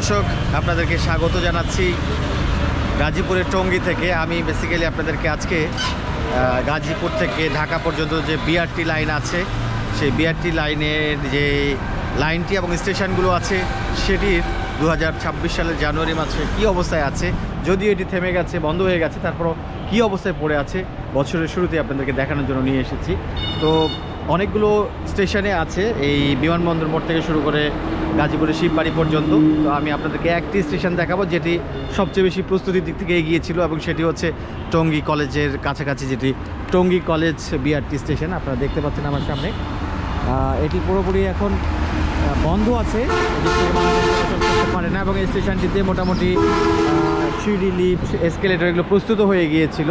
দর্শক, আপনাদেরকে স্বাগত জানাচ্ছি গাজীপুরের টঙ্গী থেকে। আমি বেসিক্যালি আপনাদেরকে আজকে গাজীপুর থেকে ঢাকা পর্যন্ত যে বিআরটি লাইন আছে, সেই বিআরটি লাইনের যে লাইনটি এবং স্টেশনগুলো আছে, সেটির দু হাজার ছাব্বিশ সালের জানুয়ারি মাসে কী অবস্থায় আছে, যদিও এটি থেমে গেছে, বন্ধ হয়ে গেছে, তারপরও কী অবস্থায় পড়ে আছে, বছরের শুরুতে আপনাদেরকে দেখানোর জন্য নিয়ে এসেছি। তো অনেকগুলো স্টেশনে আছে এই বিমানবন্দর মোড় থেকে শুরু করে গাজীপুরের শিববাড়ি পর্যন্ত। তো আমি আপনাদেরকে একটি স্টেশন দেখাবো যেটি সবচেয়ে বেশি প্রস্তুতির দিক থেকে এগিয়ে ছিল এবং সেটি হচ্ছে টঙ্গী কলেজের কাছাকাছি যেটি টঙ্গী কলেজ বিআরটি স্টেশন। আপনারা দেখতে পাচ্ছেন আমার সামনে। এটি পুরোপুরি এখন বন্ধ আছে। পারে না এবং এই স্টেশনটিতে মোটামুটি সিঁড়ি লিফট এসকেলেটর এগুলো প্রস্তুত হয়ে গিয়েছিল।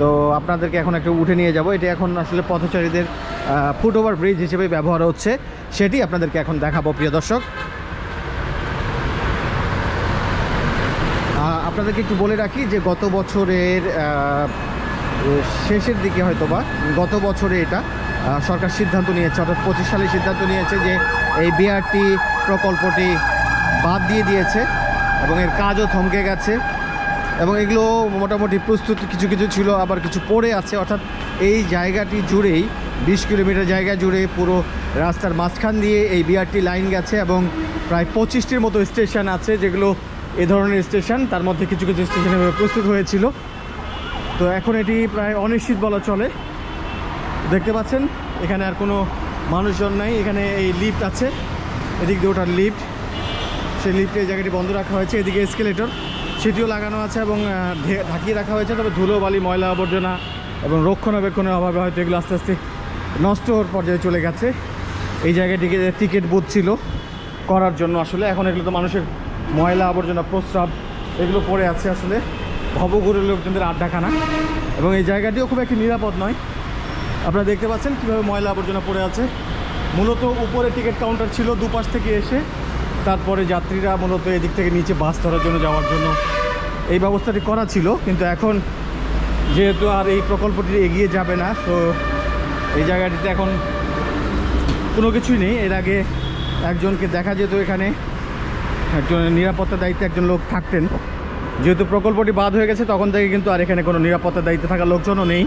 তো আপনাদেরকে এখন একটু উঠে নিয়ে যাব। এটি এখন আসলে পথচারীদের ফুট ওভার ব্রিজ হিসেবে ব্যবহার হচ্ছে। সেটি আপনাদেরকে এখন দেখাবো, প্রিয় দর্শক। আপনাদেরকে একটু বলে রাখি যে গত বছরের শেষের দিকে হয়তো বা গত বছরে এটা সরকার সিদ্ধান্ত নিয়েছে, অর্থাৎ পঁচিশ সালে সিদ্ধান্ত নিয়েছে যে এই বিআরটি প্রকল্পটি বাদ দিয়ে দিয়েছে এবং এর কাজও থমকে গেছে। এবং এগুলো মোটামুটি প্রস্তুত কিছু কিছু ছিল, আবার কিছু পড়ে আছে। অর্থাৎ এই জায়গাটি জুড়েই, বিশ কিলোমিটার জায়গা জুড়ে পুরো রাস্তার মাঝখান দিয়ে এই বিআরটি লাইন গেছে এবং প্রায় পঁচিশটির মতো স্টেশন আছে, যেগুলো এ ধরনের স্টেশন। তার মধ্যে কিছু কিছু স্টেশন প্রস্তুত হয়েছিল। তো এখন এটি প্রায় অনিশ্চিত বলা চলে। দেখতে পাচ্ছেন, এখানে আর কোনো মানুষজন নাই। এখানে এই লিফট আছে। এদিক দিয়ে ওটার লিফট। সেই লিফটে জায়গাটি বন্ধ রাখা হয়েছে। এদিকে এসকেলেটর সেটিও লাগানো আছে এবং ঢাকিয়ে রাখা হয়েছে। তবে ধুলো, বালি, ময়লা আবর্জনা এবং রক্ষণাবেক্ষণের অভাবে হয়তো এগুলো আস্তে আস্তে নষ্ট হওয়ার পর্যায়ে চলে গেছে। এই জায়গাটিকে টিকিট বুথ ছিল করার জন্য। আসলে এখন এগুলো তো মানুষের ময়লা আবর্জনা, প্রস্রাব এগুলো পড়ে আছে আসলে। ভবঘুরের লোকজনদের আড্ডাখানা। এবং এই জায়গাটিও খুব একটি নিরাপদ নয়। আপনারা দেখতে পাচ্ছেন কীভাবে ময়লা আবর্জনা পড়ে আছে। মূলত উপরে টিকিট কাউন্টার ছিল দুপাশ থেকে এসে। তারপরে যাত্রীরা মূলত এদিক থেকে নিচে বাস ধরার জন্য যাওয়ার জন্য এই ব্যবস্থাটি করা ছিল, কিন্তু এখন যেহেতু আর এই প্রকল্পটি এগিয়ে যাবে না, তো এই জায়গাটিতে এখন কোনো কিছুই নেই। এর আগে একজনকে দেখা যেত এখানে, একজন নিরাপত্তা দায়িত্বে একজন লোক থাকতেন। যেহেতু প্রকল্পটি বাদ হয়ে গেছে, তখন থেকে কিন্তু আর এখানে কোনো নিরাপত্তা দায়িত্বে থাকা লোকজনও নেই।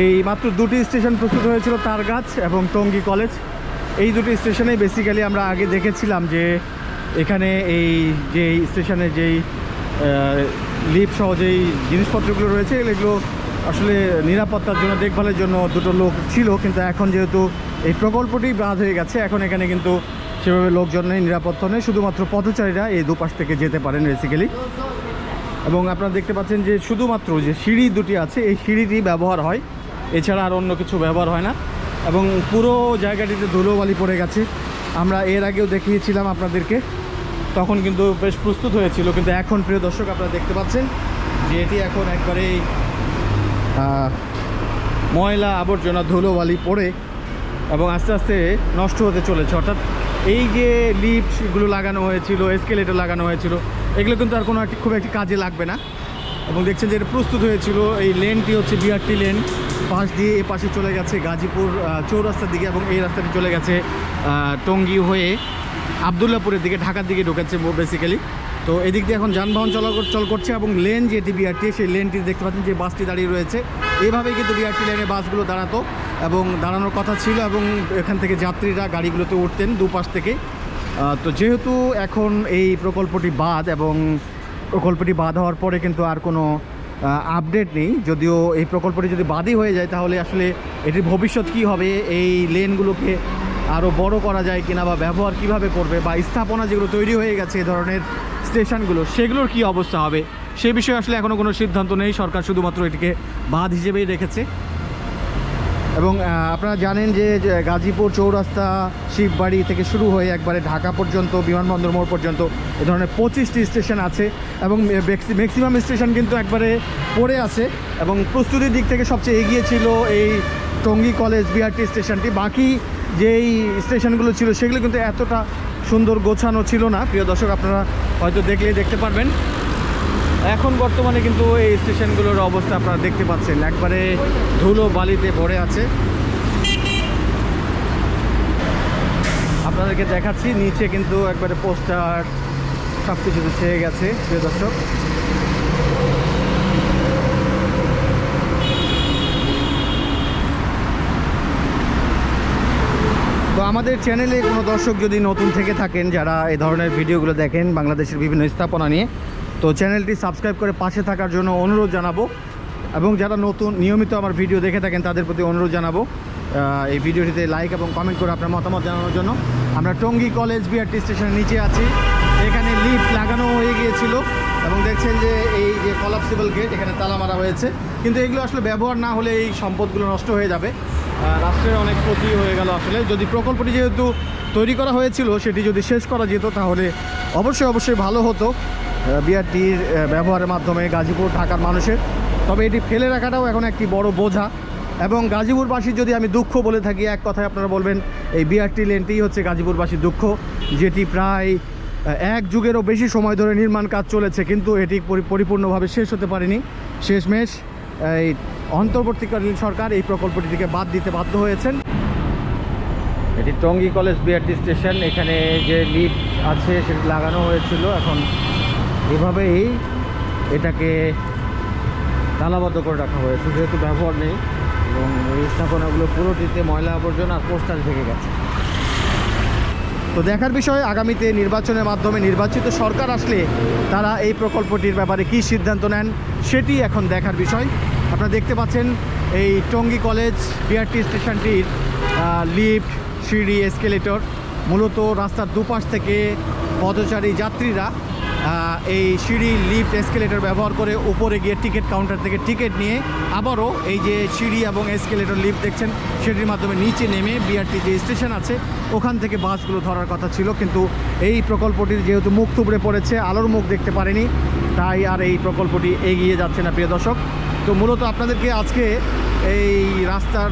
এই মাত্র দুটি স্টেশন প্রস্তুত হয়েছিল তারগাছ এবং টঙ্গী কলেজ। এই দুটি স্টেশনে বেসিক্যালি আমরা আগে দেখেছিলাম যে এখানে এই যে স্টেশনে যেই লিফট সহ যেই জিনিসপত্রগুলো রয়েছে, এগুলো আসলে নিরাপত্তার জন্য, দেখভালের জন্য দুটো লোক ছিল। কিন্তু এখন যেহেতু এই প্রকল্পটি বাদ হয়ে গেছে, এখন এখানে কিন্তু সেভাবে লোকজন নেই, নিরাপত্তা নেই। শুধুমাত্র পথচারীরা এই দুপাশ থেকে যেতে পারেন বেসিক্যালি এবং আপনারা দেখতে পাচ্ছেন যে শুধুমাত্র যে সিঁড়ি দুটি আছে, এই সিঁড়িটি ব্যবহার হয়। এছাড়া আর অন্য কিছু ব্যবহার হয় না। এবং পুরো জায়গাটিতে ধুলোবালি পড়ে গেছে। আমরা এর আগেও দেখিয়েছিলাম আপনাদেরকে। তখন কিন্তু বেশ প্রস্তুত হয়েছিল, কিন্তু এখন প্রিয় দর্শক আপনারা দেখতে পাচ্ছেন যে এটি এখন একবারেই ময়লা আবর্জনা ধুলোবালি পড়ে এবং আস্তে আস্তে নষ্ট হতে চলেছে। অর্থাৎ এই যে লিফটগুলো লাগানো হয়েছিল এসকেলেটর লাগানো হয়েছিল, এগুলো কিন্তু আর কোনো একটি, খুব একটি কাজে লাগবে না। এবং দেখছেন যে এটা প্রস্তুত হয়েছিল, এই লেনটি হচ্ছে বিআরটি লেন পাশ দিয়ে এ পাশে চলে গেছে গাজীপুর চৌরাস্তার দিকে এবং এই রাস্তাটি চলে গেছে টঙ্গী হয়ে আবদুল্লাপুরের দিকে, ঢাকার দিকে ঢোকাচ্ছে বেসিক্যালি তো এদিক দিয়ে এখন যানবাহন চলাচল চল করছে এবং লেন যেটি বিআরটি সেই লেনটি দেখতে পাচ্ছেন যে বাসটি দাঁড়িয়ে রয়েছে। এভাবেই কিন্তু বিআরটি লেনে বাসগুলো দাঁড়াতো এবং দাঁড়ানোর কথা ছিল এবং এখান থেকে যাত্রীরা গাড়িগুলোতে উঠতেন দুপাশ থেকে। তো যেহেতু এখন এই প্রকল্পটি বাদ এবং প্রকল্পটি বাদ হওয়ার পরে কিন্তু আর কোনো আপডেট নেই। যদিও এই প্রকল্পটি যদি বাদই হয়ে যায়, তাহলে আসলে এটির ভবিষ্যৎ কি হবে? এই লেনগুলোকে আরও বড় করা যায় কিনা বা ব্যবহার কীভাবে করবে বা স্থাপনা যেগুলো তৈরি হয়ে গেছে এ ধরনের স্টেশনগুলো, সেগুলোর কি অবস্থা হবে? সে বিষয়ে আসলে এখনও কোনো সিদ্ধান্ত নেই। সরকার শুধুমাত্র এটিকে বাদ হিসেবেই রেখেছে। এবং আপনারা জানেন যে গাজীপুর চৌরাস্তা শিববাড়ি থেকে শুরু হয়ে একবারে ঢাকা পর্যন্ত, বিমানবন্দর মোড় পর্যন্ত এ ধরনের পঁচিশটি স্টেশন আছে এবং ম্যাক্সিমাম স্টেশন কিন্তু একবারে পড়ে আছে এবং প্রস্তুতির দিক থেকে সবচেয়ে এগিয়ে ছিল এই টঙ্গী কলেজ বিআরটি স্টেশনটি। বাকি যেই স্টেশনগুলো ছিল সেগুলো কিন্তু এতটা সুন্দর গোছানো ছিল না। প্রিয় দর্শক, আপনারা হয়তো দেখলেই দেখতে পারবেন। এখন বর্তমানে কিন্তু এই স্টেশনগুলোর অবস্থা আপনারা দেখতে পাচ্ছেন। একবারে ধুলো বালিতে ভরে আছে। আপনাদেরকে দেখাচ্ছি, নিচে কিন্তু একবারে পোস্টার সব কিছুতে ছেয়ে গেছে, প্রিয় দর্শক। তো আমাদের চ্যানেলে কোনো দর্শক যদি নতুন থেকে থাকেন, যারা এই ধরনের ভিডিওগুলো দেখেন, বাংলাদেশের বিভিন্ন স্থাপনা নিয়ে তো চ্যানেলটি সাবস্ক্রাইব করে পাশে থাকার জন্য অনুরোধ জানাব এবং যারা নতুন, নিয়মিত আমার ভিডিও দেখে থাকেন তাদের প্রতি অনুরোধ জানাব এই ভিডিওটিতে লাইক এবং কমেন্ট করে আপনার মতামত জানানোর জন্য। আমরা টঙ্গী কলেজ বিআরটি স্টেশনের নিচে আছি। এখানে লিফট লাগানো হয়ে গিয়েছিল এবং দেখছেন যে এই যে কলাপসিবল গেট এখানে তালা মারা হয়েছে। কিন্তু এগুলো আসলে ব্যবহার না হলে এই সম্পদগুলো নষ্ট হয়ে যাবে। রাষ্ট্রের অনেক ক্ষতি হয়ে গেল আসলে। যদি প্রকল্পটি যেহেতু তৈরি করা হয়েছিল, সেটি যদি শেষ করা যেত, তাহলে অবশ্যই অবশ্যই ভালো হতো। বিআরটির ব্যবহারের মাধ্যমে গাজীপুর, ঢাকার মানুষের। তবে এটি ফেলে রাখাটাও এখন একটি বড় বোঝা। এবং গাজীপুরবাসীর যদি আমি দুঃখ বলে থাকি, এক কথায় আপনারা বলবেন, এই বিআরটি লেনটি হচ্ছে গাজীপুরবাসীর দুঃখ, যেটি প্রায় এক যুগেরও বেশি সময় ধরে নির্মাণ কাজ চলেছে, কিন্তু এটি পরি- পরিপূর্ণভাবে শেষ হতে পারেনি। শেষমেশ, এই অন্তর্বর্তীকালীন সরকার এই প্রকল্পটি থেকে বাদ দিতে বাধ্য হয়েছেন। এটি টঙ্গী কলেজ বিআরটি স্টেশন, এখানে যে লিফট আছে, সেটি লাগানো হয়েছিল। এখন এভাবেই এটাকে তালাবদ্ধ করে রাখা হয়েছে, যেহেতু ব্যবহার নেই এবং এই স্থাপনাগুলো পুরোটিতে ময়লা আবর্জনা পোস্টার থেকে গেছে। তো দেখার বিষয়, আগামীতে নির্বাচনের মাধ্যমে নির্বাচিত সরকার আসলে তারা এই প্রকল্পটির ব্যাপারে কী সিদ্ধান্ত নেন, সেটি এখন দেখার বিষয়। আপনারা দেখতে পাচ্ছেন এই টঙ্গী কলেজ, বিআরটি স্টেশনটির লিফট, সিঁড়ি, এসকেলেটর, মূলত রাস্তার দুপাশ থেকে পথচারী যাত্রীরা এই সিঁড়ি লিফট এসকেলেটর ব্যবহার করে উপরে গিয়ে টিকিট কাউন্টার থেকে টিকিট নিয়ে আবারও এই যে সিঁড়ি এবং এসকেলেটর লিফট দেখছেন সেটির মাধ্যমে নিচে নেমে বিআরটি যে স্টেশন আছে, ওখান থেকে বাসগুলো ধরার কথা ছিল। কিন্তু এই প্রকল্পটির যেহেতু মুখ থুবড়ে পড়েছে, আলোর মুখ দেখতে পারেনি, তাই আর এই প্রকল্পটি এগিয়ে যাচ্ছে না, প্রিয় দর্শক। তো মূলত আপনাদেরকে আজকে এই রাস্তার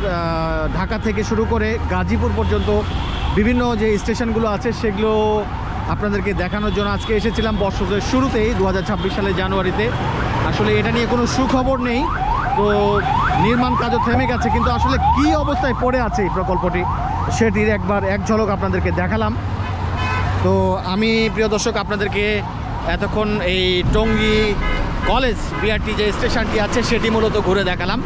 ঢাকা থেকে শুরু করে গাজীপুর পর্যন্ত বিভিন্ন যে স্টেশনগুলো আছে, সেগুলো আপনাদেরকে দেখানোর জন্য আজকে এসেছিলাম বর্ষের শুরুতেই দু সালের জানুয়ারিতে। আসলে এটা নিয়ে কোনো সুখবর নেই। তো নির্মাণ কাজও থেমে গেছে, কিন্তু আসলে কি অবস্থায় পড়ে আছে এই প্রকল্পটি, সেটির একবার এক ঝলক আপনাদেরকে দেখালাম। তো আমি, প্রিয় দর্শক, আপনাদেরকে এতক্ষণ এই টঙ্গী কলেজ, বিআরটি যে স্টেশনটি আছে, সেটি মূলত ঘুরে দেখালাম।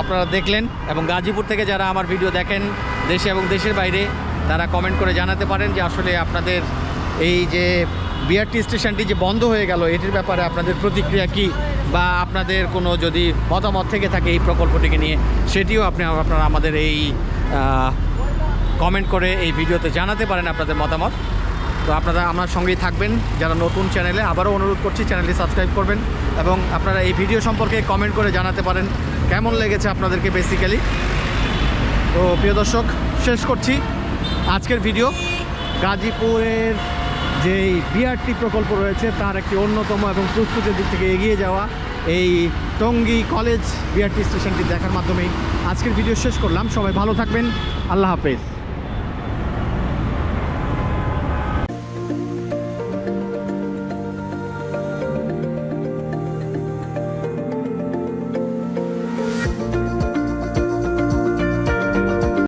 আপনারা দেখলেন এবং গাজীপুর থেকে যারা আমার ভিডিও দেখেন, দেশে এবং দেশের বাইরে, তারা কমেন্ট করে জানাতে পারেন যে আসলে আপনাদের এই যে বিআরটি স্টেশনটি যে বন্ধ হয়ে গেল, এটির ব্যাপারে আপনাদের প্রতিক্রিয়া কি? বা আপনাদের কোনো যদি মতামত থেকে থাকে এই প্রকল্পটিকে নিয়ে, সেটিও আপনি আপনারা আমাদের এই কমেন্ট করে এই ভিডিওতে জানাতে পারেন আপনাদের মতামত। তো আপনারা আমার সঙ্গেই থাকবেন। যারা নতুন চ্যানেলে আবারও অনুরোধ করছি চ্যানেলটি সাবস্ক্রাইব করবেন এবং আপনারা এই ভিডিও সম্পর্কে কমেন্ট করে জানাতে পারেন কেমন লেগেছে আপনাদেরকে বেসিক্যালি তো প্রিয় দর্শক, শেষ করছি আজকের ভিডিও গাজীপুরের যেই বিআরটি প্রকল্প রয়েছে তার একটি অন্যতম এবং প্রস্তুতির দিক থেকে এগিয়ে যাওয়া এই টঙ্গী কলেজ বিআরটি স্টেশনটি দেখার মাধ্যমেই। আজকের ভিডিও শেষ করলাম। সবাই ভালো থাকবেন। আল্লাহ হাফেজ।